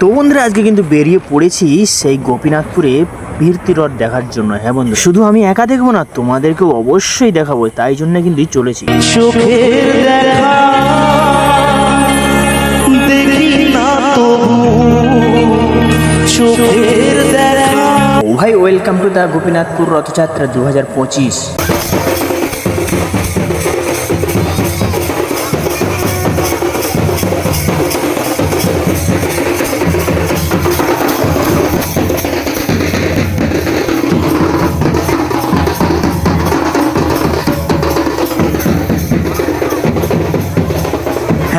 তো বন্ধুরা আজকে কিন্তু বেরিয়ে পড়েছি সেই গোপীনাথপুরে বীরতি রথ দেখার জন্য। হ্যাঁ বন্ধু শুধু আমি একা দেখব না তোমাদেরকেও অবশ্যই দেখাবো তাই জন্য কিন্তু চলেছি। চোখের দেখা দেখি না চোখের দেখা। ও ভাই welcome to the Gopinathpur Rathyatra দু হাজার পঁচিশ।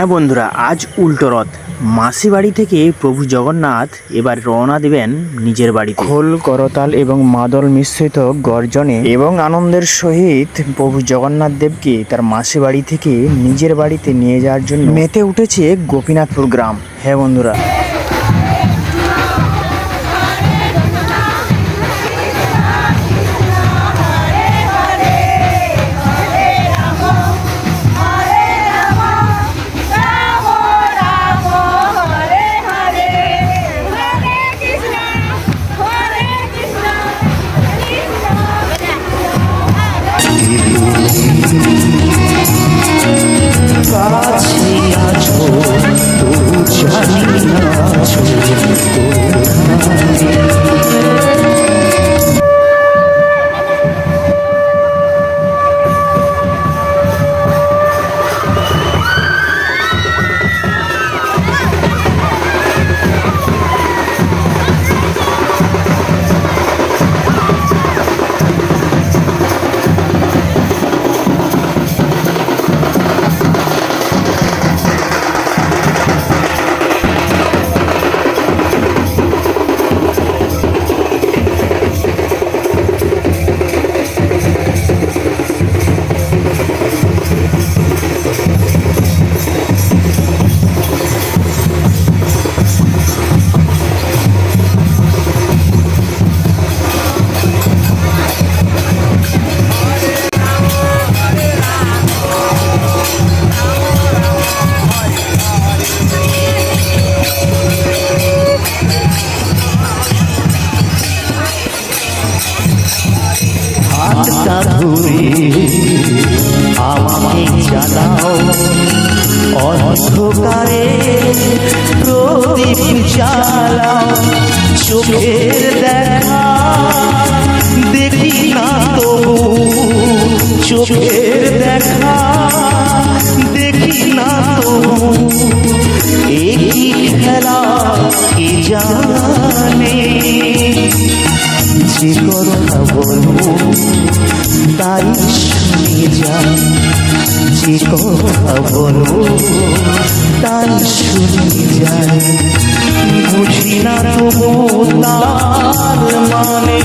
হ্যাঁ বন্ধুরা আজ উল্টো রথ। মাসি বাড়ি থেকে প্রভু জগন্নাথ এবার রওনা দেবেন নিজের বাড়ি খোল করতাল এবং মাদল মিশ্রিত গর্জনে এবং আনন্দের সহিত প্রভু জগন্নাথ দেবকে তার মাসি বাড়ি থেকে নিজের বাড়িতে নিয়ে যাওয়ার জন্য মেতে উঠেছে গোপীনাথপুর গ্রাম। হ্যাঁ বন্ধুরা। হাতটা ধরে আমাকে জ্বালাও অন্ধকারে প্রদীপ জ্বালাও চোখের দেখা দেখি না তবু চোখের দেখা দেখি না তবু একই খেলা কে জানে যে কথা বলব তাই শুনে যান যে কথা বলব তাই শুনে যান বুঝি না তার মানে।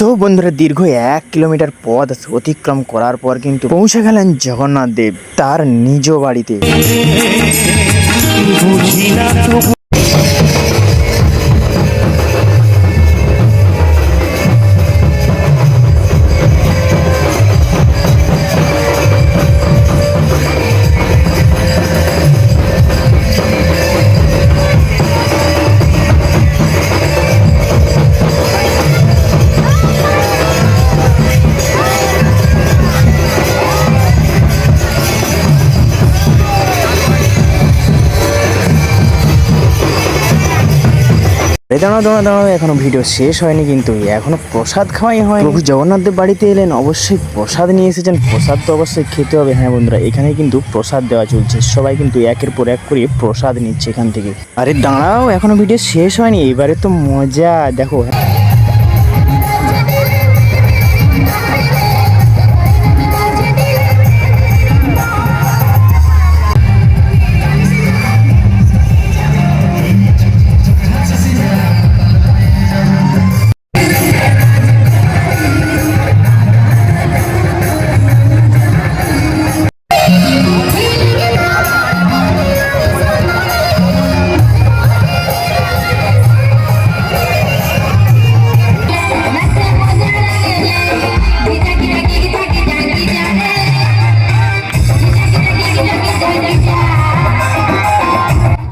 তো বন্ধুরা দীর্ঘ এক কিলোমিটার পথ অতিক্রম করার পর কিন্তু পৌঁছে গেলেন জগন্নাথ দেব তার নিজ বাড়িতে। দাঁড়াও দাঁড়া দাঁড়াও এখনও ভিডিও শেষ হয়নি কিন্তু এখনও প্রসাদ খাওয়াই হয় প্রভু জগন্নাথদের বাড়িতে এলেন, অবশ্যই প্রসাদ নিয়ে এসেছেন। প্রসাদ তো অবশ্যই খেতে হবে। হ্যাঁ বন্ধুরা, এখানে কিন্তু প্রসাদ দেওয়া চলছে। সবাই কিন্তু একের পর এক করে প্রসাদ নিচ্ছে এখান থেকে। আরে দাঁড়াও, এখনও ভিডিও শেষ হয়নি। এবারে তো মজা। দেখো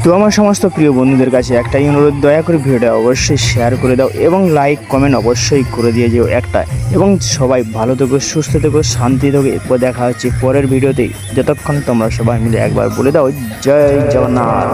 তো আমার সমস্ত প্রিয় বন্ধুদের কাছে একটাই অনুরোধ, দয়া করে ভিডিওটা অবশ্যই শেয়ার করে দাও এবং লাইক কমেন্ট অবশ্যই করে দিয়ে যেও একটা। এবং সবাই ভালো থেকো, সুস্থ থেকো, শান্তি থেকো। এরপর দেখা হচ্ছে পরের ভিডিওতেই যতক্ষণ তোমরা সবাই মিলে একবার বলে দাও, জয় জগন্নাথ।